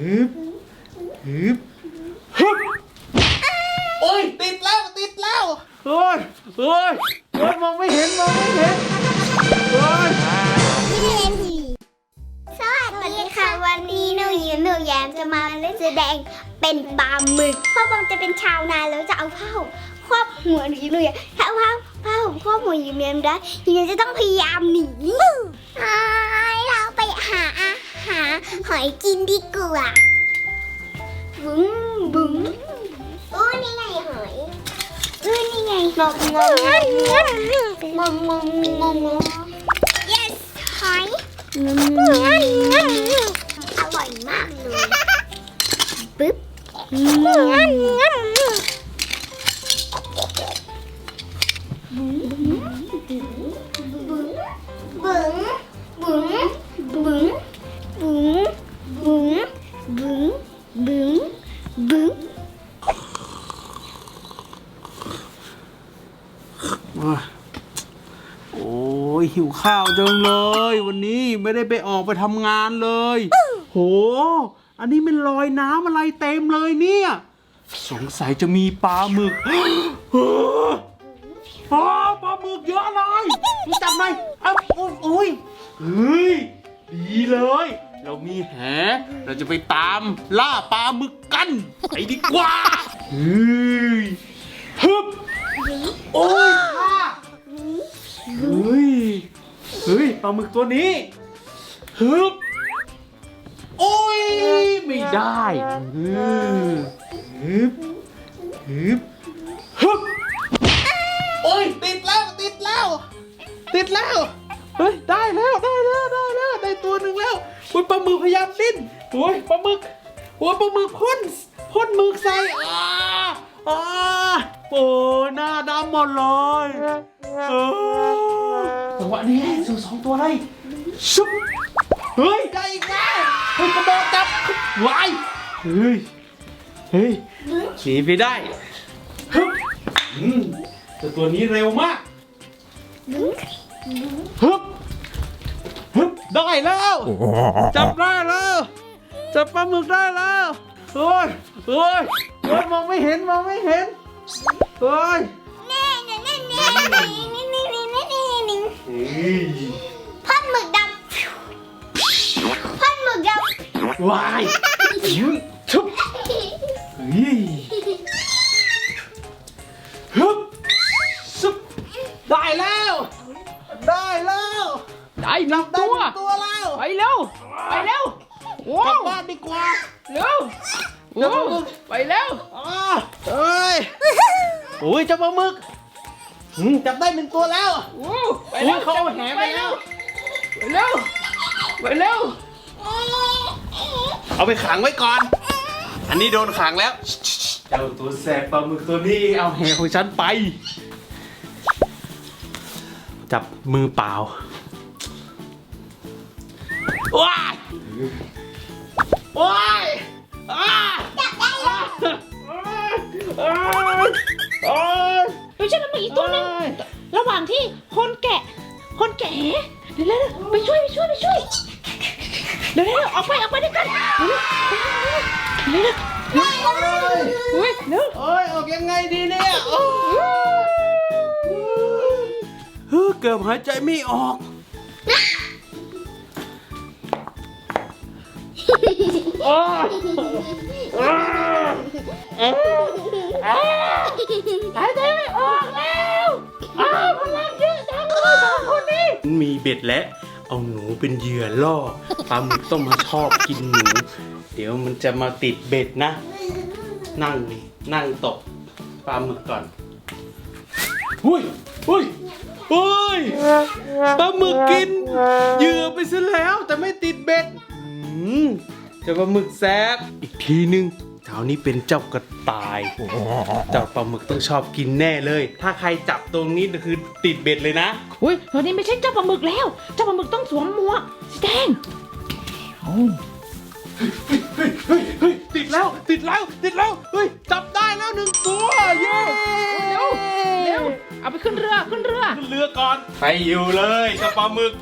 ฮึบฮึบฮึบโอ้ยติดแล้วติดแล้วเฮ้ยเฮ้ยเฮ้ยมองไม่เห็นมองไม่เห็นเฮ้ยสวัสดีค่ะวันนี้หนูยิ้มหนูแย้มจะมาเล่นแสดงเป็นปลาหมึกพ่อบอมจะเป็นชาวนาแล้วจะเอาผ้าห่มครอบหัวหนูยิ้มหนูแย้มถ้าเอาผ้าผ้าห่มครอบหัวยิ้มแย้มได้ยิ้มแย้มจะต้องพยายามหนีาหอยกินดีกว่าบุ้งบุ้งโอ้นี่ไงหอยเออนี่ไงงมงมงมงมงมง yes หอยอร่อยมากเลยปึ๊บบึ้ โอ้ยหิวข้าวจังเลย วันนี้ไม่ได้ไปออกไปทำงานเลย โห อันนี้มันลอยน้ำอะไรเต็มเลยเนี่ย สงสัยจะมีปลาหมึกเฮ้ออ๋อปลาหมึกเยอะเลยมึงจับหน่อยเอ้าโอ้ยโอ้ยเฮ้ยดีเลย เรามีแห เราจะไปตามล่าปลาหมึกกันไปดีกว่าเฮ้ยฮึบโอ้ยค่ะ เฮ้ย เฮ้ยปลาหมึกตัวนี้ฮึบโอ้ย ไม่ได้ฮึบฮึบฮึบฮึบโอ้ย ติดแล้ว ติดแล้ว ติดแล้ว เฮ้ย ได้แล้ว ได้แล้ว ได้แล้ว ได้ตัวหนึ่งแล้วโอ้ยปลาหมึกพยายามดิ้นโอ้ยปลาหมึกโอ้ยปลาหมึกพ่น พ่นหมึกใส่อ่าอ่าโอ้ยหน้าดำหมดเลย จังหวะนี้สูสองตัวเลยชุบเฮ้ยได้อีกแล้วเฮ้ยกระโดดจับวายเฮ้ยเฮ้ยหนีไปได้ฮึบอืมแต่ตัวนี้เร็วมากฮึบฮึบได้แล้ว จับได้แล้วจับปลาหมึกได้แล้วเฮ้ยเฮ้ยเฮ้ยมองไม่เห็นมองไม่เห็นเฮ้ยเน่เน่เน่ พ่นหมึกดำพ่นหมึกดำวายยุยชุบเฮ้ยฮึบซุบได้แล้ว ได้แล้วได้หนึ่งได้ตัวหนึ่งตัวแล้วไปเร็ว ไปเร็วโอ้กลับบ้านดีกว่าเร็วโอ้ไปเร็วอ่าเอ้ยโอ้ยเจ้าปลาหมึก อืมจับได้หนึ่งตัวแล้วโอ้ไปโอ้เร็ยวเขาเอาแหไปแล้ว ไปเร็วไปเร็วเอาไปขังไว้ก่อน อันนี้โดนขังแล้ว เจ้าตัวแสบปลาหมึกตัวนี้เอาแหของฉันไป จับมือเปล่า ว้าย ว้ายอ้าจับได้แล้วเดี๋ยวฉันเอามาอีกตัวหนึงระหว่างที่คนแกะ คนแกะแหเดี๋ยวเร็วๆไปช่วยไปช่วยไปช่วยเดี๋ยวเร็วๆออกไปออกไปด้วยกันเร็วๆเร็วๆเร็วๆเฮ้ยเร็วโอ้ยออกยังไงดีเนี่ยโอ้เฮ้ยเกือบหายใจไม่ออก หายใจไม่ออกแล้วอ้าวพลังเยอะจังเลยสองคนนี้ มีเบ็ดและเอาหนูเป็นเหยื่อล่อปลาหมึกต้องมาชอบกินหนู เดี๋ยวมันจะมาติดเบ็ดนะ นั่งนี่นั่งตกปลาหมึกก่อนอุ้ยอุ้ยอุ้ยปลาหมึกกินเหยื่อไปซะแล้วแต่ไม่ติดเบ็ดอืมเจ้าปลาหมึกแซบอีกทีนึง เจ้านี้เป็นเจ้ากระต่ายเจ้าปลาหมึกต้องชอบกินแน่เลย ถ้าใครจับตรงนี้คือติดเบ็ดเลยนะ อุ้ยตอนนี้ไม่ใช่เจ้าปลาหมึกแล้ว เจ้าปลาหมึกต้องสวมหมวกสีแดงเฮ้ยเฮ้ยเฮ้ยติดแล้วติดแล้วติดแล้วเฮ้ยจับได้แล้วหนึ่งตัวเย้เร็วเร็วเอาไปขึ้นเรือขึ้นเรือขึ้นเรือก่อนไปอยู่เลยเจ้าปลาหมึก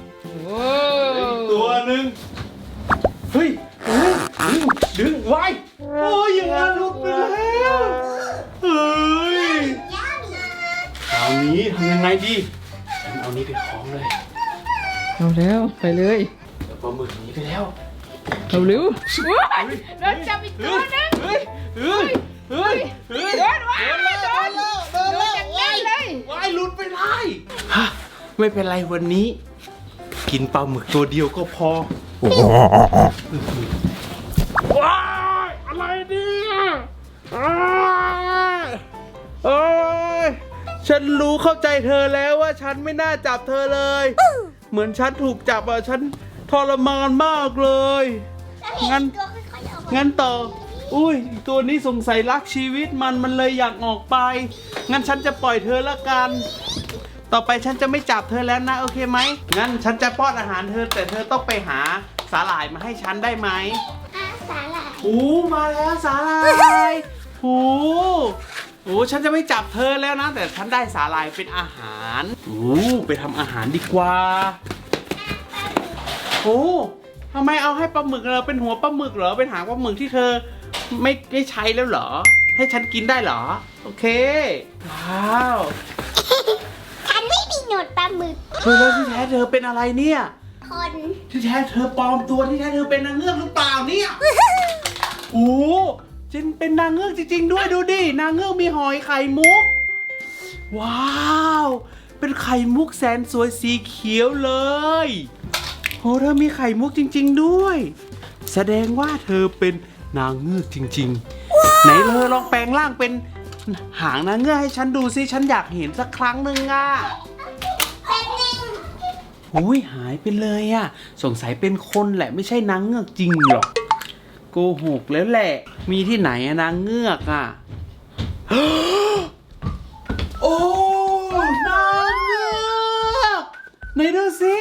โอ้ยอย่างนั้นลุกไปแล้วเฮ้ยคราวนี้ทำยังไงดีฉันเอานี้ไปคล้องเลยเอาแล้วไปเลยเดี๋ยวปลาหมึกหนีไปแล้วเอาเร็วว้ยเดินจับอีกตัวหนึงเฮ้ยเฮ้ยเฮ้ยเฮ้ยโดนว้ายเดินโดนอย่างแน่นเลยว้ายลุ้นไปได้ฮะไม่เป็นไรวันนี้ กินปลาหมึกตัวเดียวก็พอ อะไรเนี่ยอ้ายโอ้ยฉันรู้เข้าใจเธอแล้วว่าฉันไม่น่าจับเธอเลย เหมือนฉันถูกจับอะฉันทรมานมากเลย งั้น ตัวค่อยๆออกมางั้นต่อ อุ้ย ตัวนี้สงสัยรักชีวิตมันมันเลยอยากออกไป งั้นฉันจะปล่อยเธอละกัน ต่อไปฉันจะไม่จับเธอแล้วนะ โอเคไหม งั้นฉันจะป้อนอาหารเธอแต่เธอต้องไปหาสาหร่ายมาให้ฉันได้ไหม อาสาหร่าย โอ้มาแล้วสาหร่ายโอ้โอ้ฉันจะไม่จับเธอแล้วนะ แต่ฉันได้สาหร่ายเป็นอาหารโอ้ไปทำอาหารดีกว่าโอ้ทำไมเอาให้ปลาหมึกเราเป็นหัวปลาหมึกเหรอเป็นหางปลาหมึกที่เธอ ไม่ไม่ใช้แล้วเหรอ ให้ฉันกินได้เหรอ โอเค ว้าวฉันไม่มีหนวดปลาหมึกเธอแล้วที่แท้เธอเป็นอะไรเนี่ย คน ที่แท้เธอปลอมตัวที่แท้เธอเป็นนางเงือกหรือเปล่าเนี่ย โอ้จริงเป็นนางเงือกจริง ๆ ด้วยดูดิ นางเงือกมีหอยไข่มุก ว้าว เป็นไข่มุกแสนสวยสีเขียวเลยโอ้เธอมีไข่มุกจริง ๆ ด้วย แสดงว่าเธอเป็นนางเงือกจริง ๆ ไหนเธอลองแปลงร่างเป็นหางนางเงือกให้ฉันดูสิฉันอยากเห็นสักครั้งหนึ่งอะเป็นหนึ่งอุ้ยหายไปเลยอะสงสัยเป็นคนแหละไม่ใช่นางเงือกจริงหรอก โกหกแล้วแหละ มีที่ไหนอะนางเงือกอะโอ้นางเงือกไหนดูสิ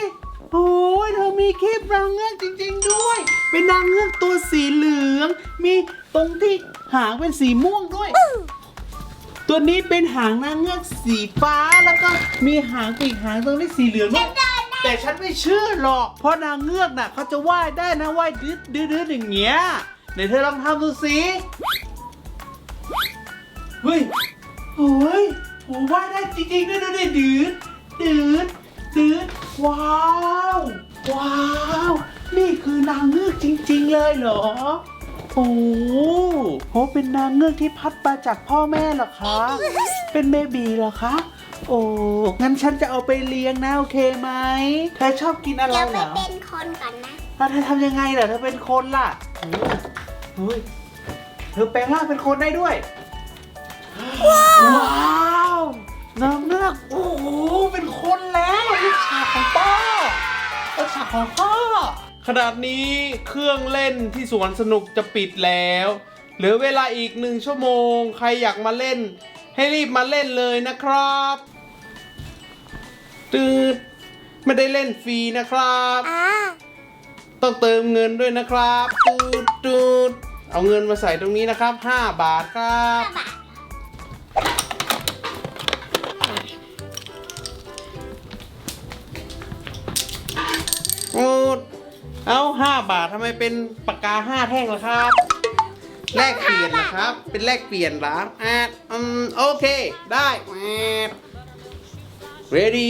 โอ้ยเธอมีคลิปนางเงือกจริง ๆ ด้วย เป็นนางเงือกตัวสีเหลือง มีตรงที่หางเป็นสีม่วงด้วย ตัวนี้เป็นหางนางเงือกสีฟ้าแล้วก็มีหางปีกหางตรงนี้สีเหลืองด้วย แต่ฉันไม่เชื่อหรอก เพราะนางเงือกน่ะเขาจะว่ายได้นะว่ายดืดดืดดืดอย่างเงี้ยไหนเธอลองทำดูสิเฮ้ยโอ้ยโอ้ว่ายได้จริงๆด้วยดูดิดืดดืดดืดว้าวว้าว นี่คือนางเงือกจริง ๆ เลยเหรอโอ้โหเป็นนางเงือกที่พัดมาจากพ่อแม่เหรอคะ เป็นเบบีเหรอคะ โอ้ งั้นฉันจะเอาไปเลี้ยงนะ โอเคไหมเธอชอบกินอะไรเดี๋ยวเหไปรอเป็นคนก่อนนะ แล้วเธอทำยังไงเหรอเธอเป็นคนล่ะเฮ้ยเธอแปลงร่างเป็นคนได้ด้วย ว้าวนางเงือกโอ้โห เป็นคนแล้วลูกชายของป้าลูกชายของพ่อ ขนาดนี้เครื่องเล่นที่สวนสนุกจะปิดแล้วเหลือเวลาอีกหนึ่งชั่วโมง ใครอยากมาเล่น ให้รีบมาเล่นเลยนะครับ ตืดไม่ได้เล่นฟรีนะครับ อ่าต้องเติมเงินด้วยนะครับตูดตูดเอาเงินมาใส่ตรงนี้นะครับ 5 บาทครับบาทโอ้เอา5บาททำไมเป็นปากกา5แท่งล่ะครับ แลกเปลี่ยนนะครับ เป็นแลกเปลี่ยนเหรออะอืมโอเค ได้แมด ready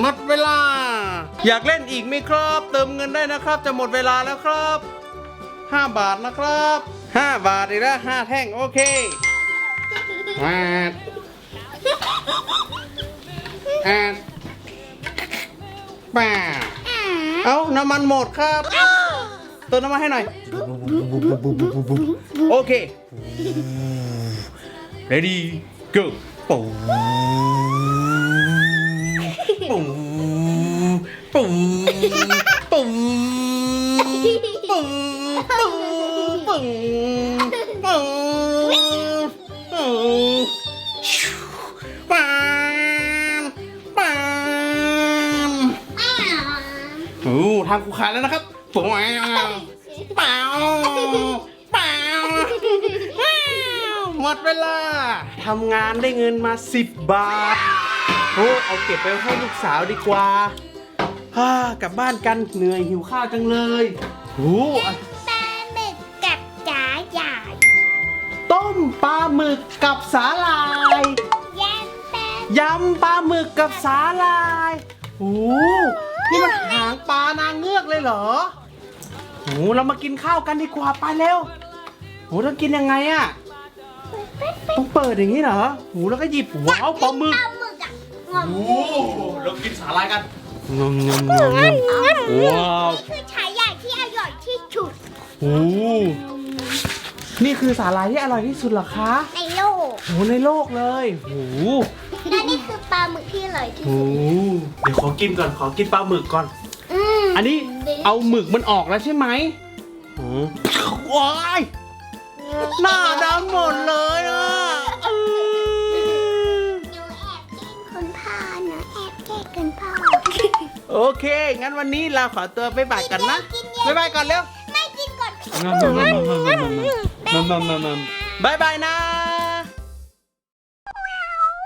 หมดเวลา อยากเล่นอีกไหมครับ เติมเงินได้นะครับ จะหมดเวลาแล้วครับ 5 บาทนะครับ 5 บาทอีกแล้ว5แท่งโอเคมาแอดแป้าเอ้าน้ำมันหมดครับเติมน้ำมันให้หน่อย โอเค ready go ปูปูปูปูปูปูปูปูปูปามปามโอ้ทำคูคานแล้วนะครับปูเป่า หมดเวลาทำงานได้เงินมา 10 บาทโอ้เอาเก็บไปให้ลูกสาวดีกว่าฮ่ากลับบ้านกันเหนื่อยหิวข้าวจังเลยโอ้ปลาหมึกกับจ๋าใหญ่ต้มปลาหมึกกับสาหร่ายแยมแป้งยำปลาหมึกกับสาหร่ายโอ้นี่มันหางปลานางเงือกเลยเหรอโอ้เรามากินข้าวกันดีกว่าไปเร็วโอ้ต้องกินยังไงอะ ต้องเปิดอย่างนี้เหรอโอ้แล้วก็หยิบว้าวปลาหมึกปลาหมึกอะงอมโอ้เรากินสาหร่ายกันงมงมงมว้าวนี่คือฉายาที่อร่อยที่สุดโอ้นี่คือสาหร่ายที่อร่อยที่สุดเหรอคะในโลกโอ้ในโลกเลยโอ้และนี่คือปลาหมึกที่อร่อยที่โหสุดเดี๋ยวขอกินก่อนขอกินปลาหมึกก่อนอืมอันนี้เอาหมึกมันออกแล้วใช่ไหมอืมว้าย หน้าดำหมดเลยอะเออหนูแอบแกล้งคุณพ่อหนูแอบแกล้งคุณพ่อ โอเค งั้นวันนี้เราขอตัวไปบายกันนะกินเยอะบ๊ายบายก่อนเร็วไม่กินก่อนบายบายนะ